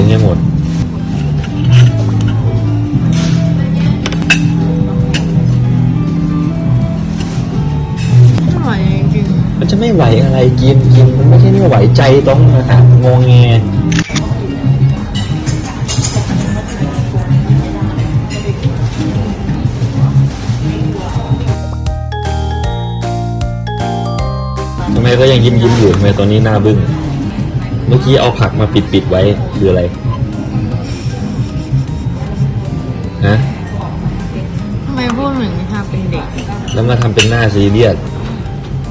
กินให้หมด อร่อยจริงมันจะไม่ไหวอะไรกินกินมันไม่ใช่ไม่ไหวใจต้องมาหางงแงทำไมก็ยังยิ้มยิ้มๆอยู่ทำไมตอนนี้หน้าบึ้ง เมื่อกี้เอาผักมาปิดปิดๆไว้คืออะไรฮะๆทำไมพูดเหมือนนิทาเป็นเด็กแล้วมาทำเป็นหน้าซีเรียส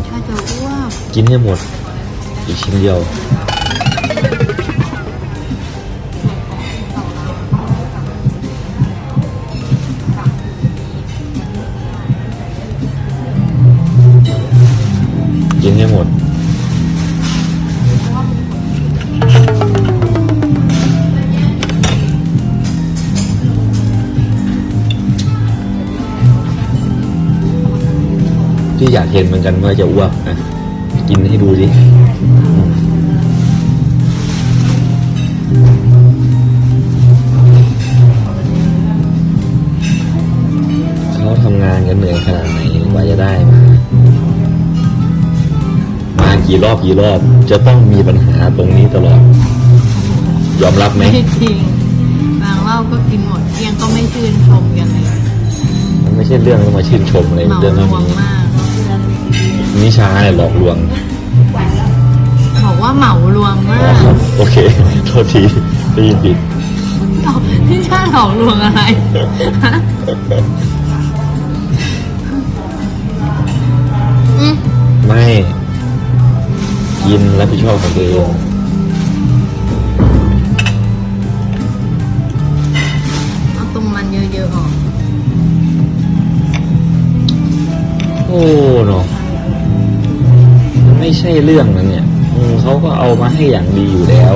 ถ้าจะอ้วกกินให้หมด อีกชิ้นเดียวกินให้หมด พี่อยากเห็นเหมือนกันว่าจะอ้วกนะกินให้ดูสิเขาทำงานกันเหนื่อยขนาดไหนกว่าจะได้มา มากี่รอบกี่รอบ จะต้องมีปัญหาตรงนี้ตลอด ยอมรับไหมไม่จริงบางรอบก็กินหมดเกลี้ยงก็ไม่ชื่นชมกันเลย มันไม่ใช่เรื่องต้องมาชื่นชมอะไรเหมารเรื่องเท่าวมนี้มาก นิชาเนี่ยหลอกลวงบอกว่าเหมารวมมาอ๋อกโอเค โทษทีได้ยินผิดที่ชาหลอกลวงอะไรฮะอืมไม่ กินรับผิดชอบของตัวเองเอาตรงมันเยอะๆออก โอ้เนาะมัน ไม่ใช่เรื่องนั้นเนี่ยอืมเขาก็เอามาให้อย่างดีอยู่แล้ว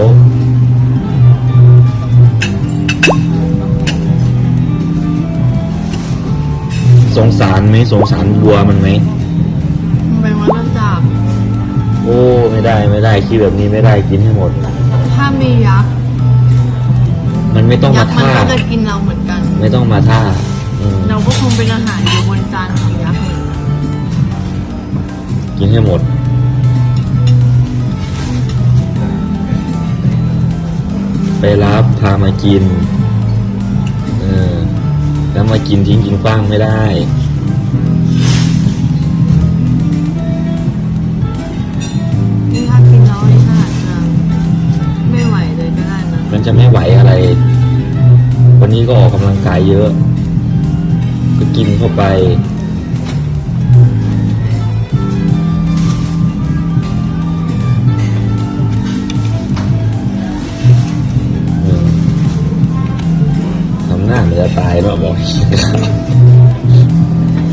สงสารไหมสงสารบัวมันไหมมันเป็นวัฏจักรโอ้ไม่ได้ไม่ได้คิดแบบนี้ไม่ได้กินให้หมด ถ้ามียักษ์มันไม่ต้องยัมากษ์มันท่าก็จะกินเราเหมือนกัน ไม่ต้องมาท่าอืมเราก็คงเป็นอาหารอยู่บนจานของยักษ์เหมือนกันกินให้หมด ไปรับพามากิน เออ แล้วมากินทิ้งกินกว้างไม่ได้นี่ถ้ากินแล้วนี่ถ้าอาจจะไม่ไหวเลยก็ได้นะมันจะไม่ไหวอะไร วันนี้ก็ออกกำลังกายเยอะ ก็กินเข้าไป ตายเนาะบอก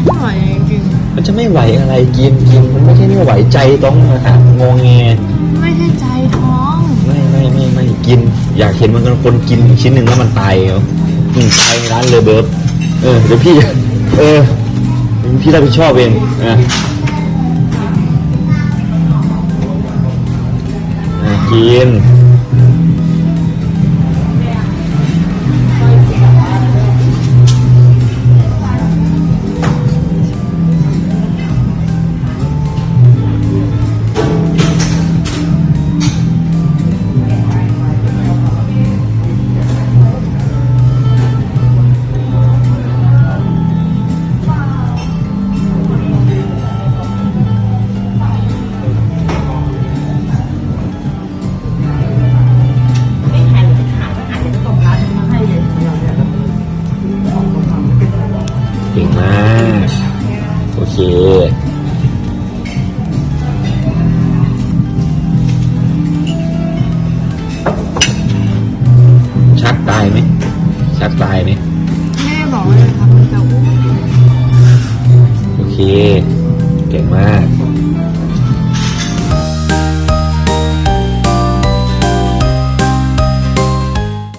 อร่อยจริงมันจะไม่ไหวอะไรกินกินมันไม่ใช่ไม่ไหวใจต้องมาหางงแงๆไม่ใช่ใจท้อง ไม่ไม่ไม่ไม่กิน อยากเห็นมันกันคนกินชิ้นหนึ่งแล้วมันตายเหรออืมตายในร้านเลยเบิร์ดเออเดี๋ยวพี่ เออพี่รับผิดชอบเองอะอะกิน ก่งมาก โอเค ชักตายไหม ชักตายไหม แม่บอกว่าจะทำมันจะอ้วกโอเค เก่งมาก